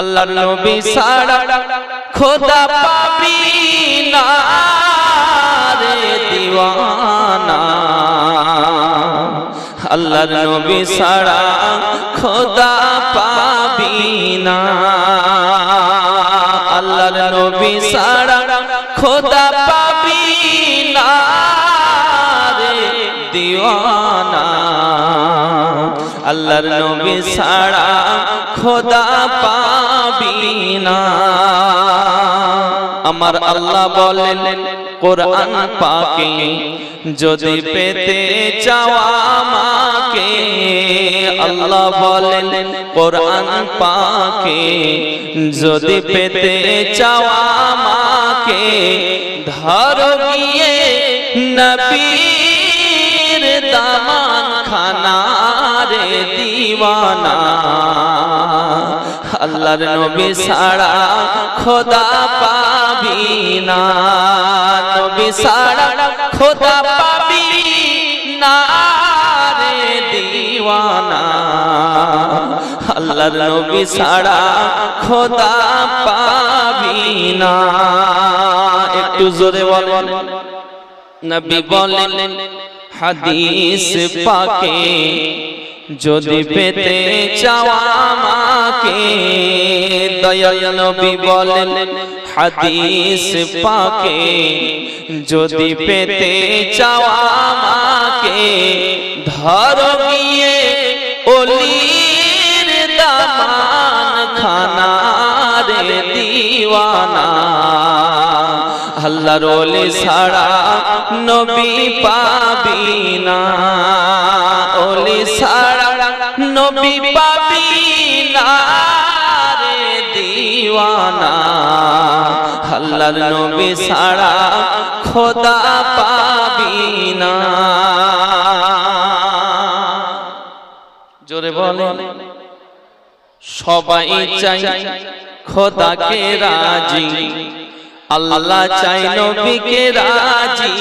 আল্লাহর নবী সারা খোদা পাবি না রে দিওয়ানা। আল্লাহর নবী সারা খোদা পাবি না। আল্লাহর নবী সারা খোদা পাবি না রে দিওয়ানা। আল্লাহর নবী ছাড়া খোদা পাবি না। আমার আল্লাহ বলেন, কোরআন পাকে যদি পেতে চাওয়া মাকে আল্লাহ বলেন, কোরআন পাকে যদি পেতে চাওয়া মাকে ধর গিয়ে নবীর দামান খানা দিওয়ানা আল্লাহর নবী সারা খোদা পাবি না নবী সারা খোদা পাবি না রে দিওয়ানা। আল্লাহর নবী সারা খোদা পাবি না একটু জোরে বলেন। নবী বলেন, হাদিস পাকে যদি পেতে চাওয়া মাকে দয়াল নবী বলেন, হাদিস পাকে। যদি পেতে চাওয়া মাকে ধর গিয়ে অলির দামান খানা রে দিওয়ানা। আল্লাহর ওলি ছাড়া নবী পাবি না। নবী পাবি না রে দিওয়ানা। আল্লাহর নবী ছাড়া খোদা পাবি না। জোরে বলে সবাই চাই খোদাকে রাজি। আল্লাহ চাই নবীকে রাজি।